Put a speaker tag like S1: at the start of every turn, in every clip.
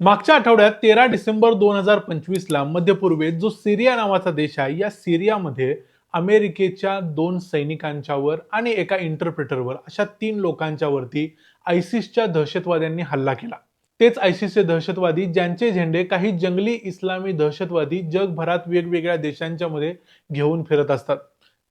S1: मागच्या आठवड्यात तेरा डिसेंबर दोन हजार पंचवीसला मध्यपूर्वेत जो सिरिया नावाचा देश आहे या सिरियामध्ये अमेरिकेच्या दोन सैनिकांच्यावर आणि एका इंटरप्रेटरवर अशा तीन लोकांच्यावरती आयसिसच्या दहशतवाद्यांनी हल्ला केला. तेच आयसिसचे दहशतवादी ज्यांचे झेंडे काही जंगली इस्लामी दहशतवादी जगभरात वेगवेगळ्या देशांच्या मध्ये घेऊन फिरत असतात.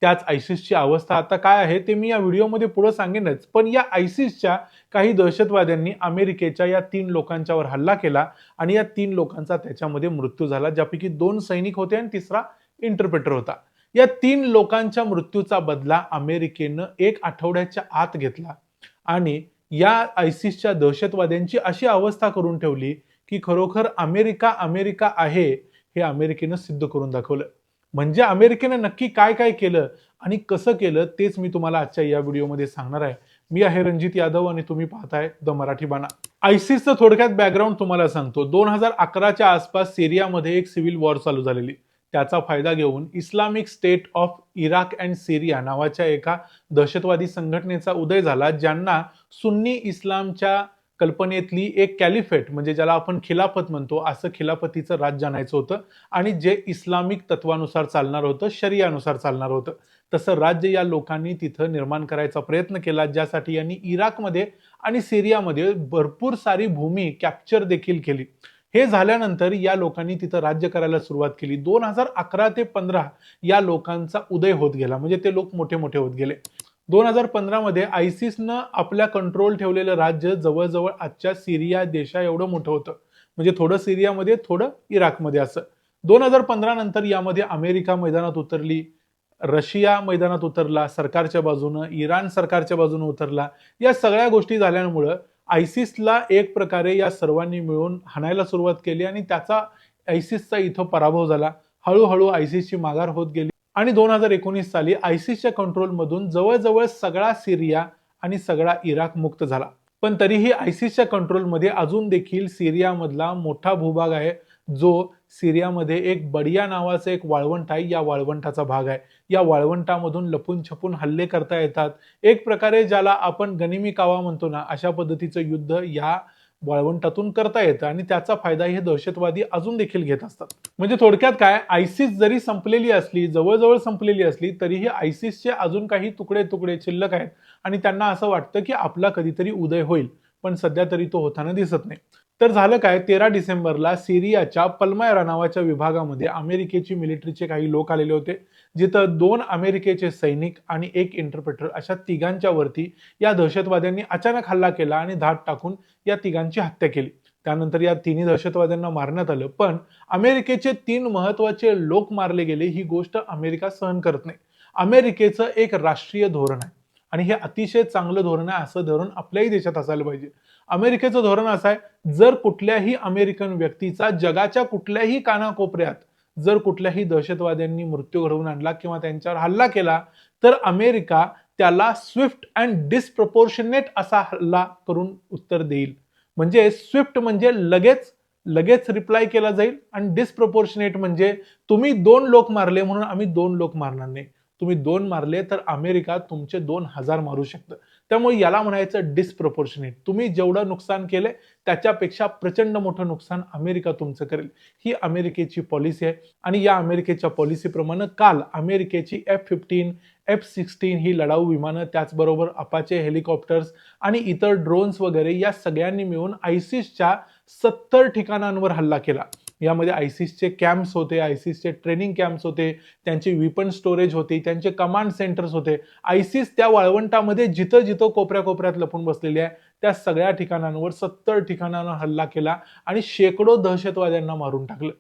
S1: त्याच आयसिसची अवस्था आता काय आहे ते मी या व्हिडिओमध्ये पुढे सांगेनच. पण या आयसिसच्या काही दहशतवाद्यांनी अमेरिकेच्या या तीन लोकांच्यावर हल्ला केला आणि या तीन लोकांचा त्याच्यामध्ये मृत्यू झाला ज्यापैकी दोन सैनिक होते आणि तिसरा इंटरप्रेटर होता. या तीन लोकांच्या मृत्यूचा बदला अमेरिकेनं एक आठवड्याच्या आत घेतला आणि या आयसिसच्या दहशतवाद्यांची अशी अवस्था करून ठेवली की खरोखर अमेरिका अमेरिका आहे हे अमेरिकेनं सिद्ध करून दाखवलं. म्हणजे अमेरिकेनं नक्की काय काय केलं आणि कसं केलं तेच मी तुम्हाला आजच्या या व्हिडिओमध्ये सांगणार आहे. मी आहे रणजित यादव आणि तुम्ही पाहताय द मराठी बाणा. आयसिसचं थोडक्यात बॅकग्राऊंड तुम्हाला सांगतो. दोन हजार अकराच्या आसपास सिरियामध्ये एक सिव्हिल वॉर चालू झालेली. त्याचा फायदा घेऊन Islamic State of Iraq and Syria नावाच्या एका दहशतवादी संघटनेचा उदय झाला ज्यांना सुन्नी इस्लामच्या कल्पनेतली एक कॅलिफेट म्हणजे ज्याला आपण खिलाफत म्हणतो असं खिलाफतीचं राज्य आणायचं होतं. आणि जे इस्लामिक तत्वानुसार चालणार होतं शरियानुसार चालणार होतं. तसं राज्य या लोकांनी तिथं निर्माण करायचा प्रयत्न केला ज्यासाठी यांनी इराकमध्ये आणि सिरियामध्ये भरपूर सारी भूमी कॅप्चर देखील केली. हे झाल्यानंतर या लोकांनी तिथं राज्य करायला सुरुवात केली. दोन हजार अकरा ते पंधरा या लोकांचा उदय होत गेला म्हणजे ते लोक मोठे मोठे होत गेले. दोन हजार पंधरामध्ये आयसिसनं आपल्या कंट्रोल ठेवलेलं राज्य जवळजवळ आजच्या सिरिया देशा एवढं मोठं होतं. म्हणजे थोडं सिरियामध्ये थोडं इराकमध्ये असं. दोन हजार पंधरा नंतर यामध्ये अमेरिका मैदानात उतरली रशिया मैदानात उतरला सरकारच्या बाजूनं इराण सरकारच्या बाजूनं उतरला. या सगळ्या गोष्टी झाल्यामुळं आयसिसला एक प्रकारे या सर्वांनी मिळून हाणायला सुरुवात केली आणि त्याचा आयसिसचा इथं पराभव झाला. हळूहळू आयसिसची माघार होत गेली. आणि दोन हजार एकोणीस साली आयसीसच्या कंट्रोलमधून जवळजवळ सगळा सिरिया आणि सगळा इराक मुक्त झाला. पण तरीही आयसीसच्या कंट्रोलमध्ये अजून देखील सिरियामधला मोठा भूभाग आहे जो सिरियामध्ये एक बडिया नावाचं एक वाळवंट आहे. या वाळवंटाचा भाग आहे. या वाळवंटामधून लपून छपून हल्ले करता येतात. एक प्रकारे ज्याला आपण गनिमी कावा म्हणतो ना अशा पद्धतीचं युद्ध या वाळवंटातून करता येतं आणि त्याचा फायदा हे दहशतवादी अजून देखील घेत असतात. म्हणजे थोडक्यात काय? आयसिस जरी संपलेली असली जवळजवळ संपलेली असली तरीही आयसिसचे अजून काही तुकडे तुकडे शिल्लक आहेत आणि त्यांना असं वाटतं की आपला कधीतरी उदय होईल. पण सध्या तरी तो होताना दिसत नाही. तर झालं काय? तेरा डिसेंबरला सिरियाच्या पल्मायरा नावाच्या विभागामध्ये अमेरिकेची मिलिटरीचे काही लोक आलेले होते. जिथं दोन अमेरिकेचे सैनिक आणि एक इंटरप्रेटर अशा तिघांच्या वरती या दहशतवाद्यांनी अचानक हल्ला केला आणि धाड टाकून या तिघांची हत्या केली. त्यानंतर या तिन्ही दहशतवाद्यांना मारण्यात आलं पण अमेरिकेचे तीन महत्त्वाचे लोक मारले गेले ही गोष्ट अमेरिका सहन करत नाही. अमेरिकेचं एक राष्ट्रीय धोरण आहे आणि हे अतिशय चांगलं धोरण आहे असं धोरण आपल्याही देशात असायला पाहिजे. अमेरिकेचं धोरण असं आहे जर कुठल्याही अमेरिकन व्यक्तीचा जगाच्या कुठल्याही कानाकोपऱ्यात जर कुठल्याही दहशतवाद्यांनी मृत्यू घडवून आणला किंवा त्यांच्यावर हल्ला केला तर अमेरिका त्याला स्विफ्ट अँड डिसप्रपोर्शनेट असा हल्ला करून उत्तर देईल. म्हणजे स्विफ्ट म्हणजे लगेच लगेच रिप्लाय केला जाईल आणि डिस्प्रपोर्शनेट म्हणजे तुम्ही दोन लोक मारले म्हणून आम्ही दोन लोक मारणार नाही. तुम्ही दोन मारले तर अमेरिका तुमचे दोन हजार मारू शकतं. त्यामुळे याला म्हणायचं डिसप्रपोर्शनेट तुम्ही जेवढं नुकसान केलंय त्याच्यापेक्षा प्रचंड मोठं नुकसान अमेरिका तुमचं करेल. ही अमेरिकेची पॉलिसी आहे. आणि या अमेरिकेच्या पॉलिसीप्रमाणे काल अमेरिकेची एफ फिफ्टीन एफ सिक्स्टीन ही लढाऊ विमानं त्याचबरोबर अपाचे हेलिकॉप्टर्स आणि इतर ड्रोन्स वगैरे या सगळ्यांनी मिळून आयसिसच्या सत्तर ठिकाणांवर हल्ला केला. यामध्ये आयसिसचे कॅम्प्स होते आयसिसचे ट्रेनिंग कॅम्प्स होते त्यांचे विपन स्टोरेज होते त्यांचे कमांड सेंटर्स होते. आयसिस त्या वाळवंटामध्ये जिथं जिथं कोपऱ्या कोपऱ्यात लपून बसलेली आहे त्या सगळ्या ठिकाणांवर सत्तर ठिकाणांवर हल्ला केला आणि शेकडो दहशतवाद्यांना मारून टाकलं.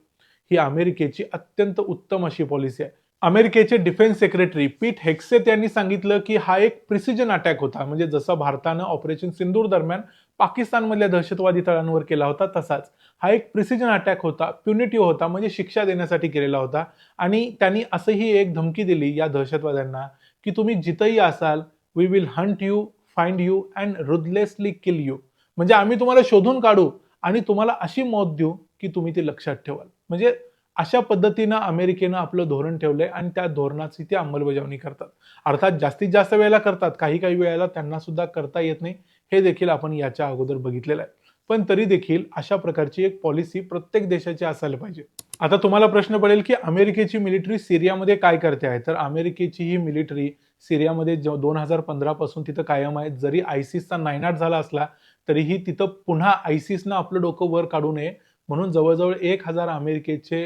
S1: ही अमेरिकेची अत्यंत उत्तम अशी पॉलिसी आहे. अमेरिकेचे डिफेन्स सेक्रेटरी पीट हेक्सेत यांनी सांगितलं की हा एक प्रिसिजन अटॅक होता. म्हणजे जसं भारतानं ऑपरेशन सिंदूर दरम्यान पाकिस्तानमधल्या दहशतवादी तळांवर केला होता तसाच. हा एक प्रिसिजन अटॅक होता प्युनिटिव्ह होता म्हणजे शिक्षा देण्यासाठी केलेला होता. आणि त्यांनी असंही एक धमकी दिली या दहशतवाद्यांना की तुम्ही जिथंही असाल we will hunt you find you and ruthlessly kill you म्हणजे आम्ही तुम्हाला शोधून काढू आणि तुम्हाला अशी मौत देऊ की तुम्ही ती लक्षात ठेवाल. म्हणजे अशा पद्धतीनं अमेरिकेनं आपलं धोरण ठेवलंय आणि त्या धोरणाची ते अंमलबजावणी करतात. अर्थात जास्तीत जास्त वेळेला करतात. काही काही वेळेला त्यांना सुद्धा करता येत नाही. हे देखील आपण याच्या अगोदर बघितलेलं आहे. पण तरी देखील अशा प्रकारची एक पॉलिसी प्रत्येक देशाची असायला पाहिजे. आता तुम्हाला प्रश्न पडेल की अमेरिकेची मिलिटरी सिरियामध्ये काय करते आहे? तर अमेरिकेची ही मिलिटरी सिरियामध्ये दोन हजार पंधरा पासून तिथं कायम आहे. जरी आयसिसचा नायनाट झाला असला तरीही तिथं पुन्हा आयसिसनं आपलं डोकं वर काढू नये. म्हणून जवळजवळ एक हजार अमेरिकेचे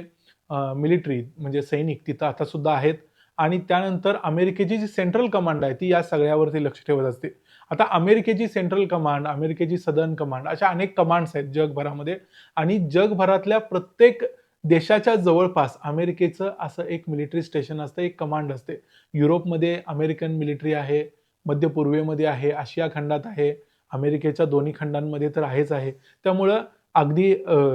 S1: मिलिटरी म्हणजे सैनिक तिथं आता सुद्धा आहेत. आणि त्यानंतर अमेरिकेची जी सेंट्रल कमांड आहे ती या सगळ्यावरती लक्ष ठेवत असते. आता अमेरिकेची सेंट्रल कमांड अमेरिकेची सदर्न कमांड अशा अनेक कमांड्स आहेत जगभरामध्ये. आणि जगभरातल्या प्रत्येक देशाच्या जवळपास अमेरिकेचं असं एक मिलिटरी स्टेशन असतं एक कमांड असते. युरोपमध्ये अमेरिकन मिलिटरी आहे मध्य पूर्वेमध्ये आहे आशिया खंडात आहे अमेरिकेच्या दोन्ही खंडांमध्ये तर आहेच आहे. त्यामुळं अगदी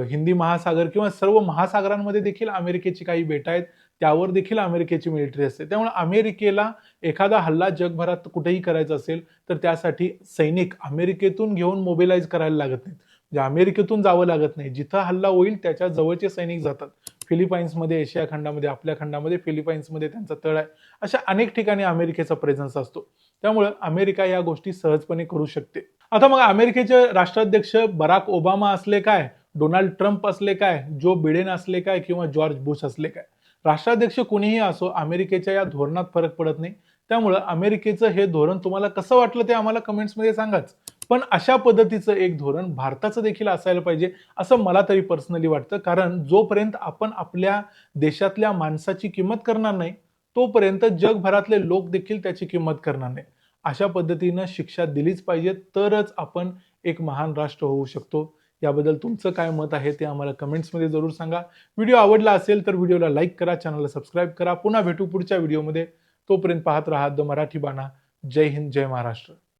S1: हिंदी महासागर किंवा सर्व महासागरांमध्ये देखील अमेरिकेची काही बेटा आहेत. त्यावर देखील अमेरिकेची मिलिटरी असते. त्यामुळे अमेरिकेला एखादा हल्ला जगभरात कुठेही करायचा असेल तर त्यासाठी सैनिक अमेरिकेतून घेऊन मोबिलाइज करायला लागत नाहीत. म्हणजे अमेरिकेतून जावं लागत नाही. जिथं हल्ला होईल त्याच्या जवळचे सैनिक जातात. फिलिपाईन्समध्ये एशिया खंडामध्ये आपल्या खंडामध्ये फिलिपाईन्समध्ये त्यांचा तळ आहे. अशा अनेक ठिकाणी अमेरिकेचा प्रेझन्स असतो. त्यामुळे अमेरिका या गोष्टी सहजपणे करू शकते. आता मग अमेरिकेचे राष्ट्राध्यक्ष बराक ओबामा असले काय? डोनाल्ड ट्रम्प असले काय? जो बिडेन असले काय? किंवा जॉर्ज बुश असले काय? राष्ट्राध्यक्ष कुणीही असो अमेरिकेच्या या धोरणात फरक पडत नाही. त्यामुळं अमेरिकेचं हे धोरण तुम्हाला कसं वाटलं ते आम्हाला कमेंट्समध्ये सांगाच. पण अशा पद्धतीचं एक धोरण भारताचं देखील असायला पाहिजे असं मला तरी पर्सनली वाटतं. कारण जोपर्यंत आपण आपल्या देशातल्या माणसाची किंमत करणार नाही तोपर्यंत जगभरातले लोक देखील त्याची किंमत करणार नाही. अशा पद्धतीनं शिक्षा दिलीच पाहिजे तरच आपण एक महान राष्ट्र होऊ शकतो. याबद्दल तुमचं काय मत आहे ते आम्हाला कमेंट्समध्ये जरूर सांगा. व्हिडिओ आवडला असेल तर व्हिडिओला लाईक करा चॅनलला सबस्क्राईब करा. पुन्हा भेटू पुढच्या व्हिडिओमध्ये. तोपर्यंत पाहत राहा द मराठी बाणा. जय हिंद जय महाराष्ट्र.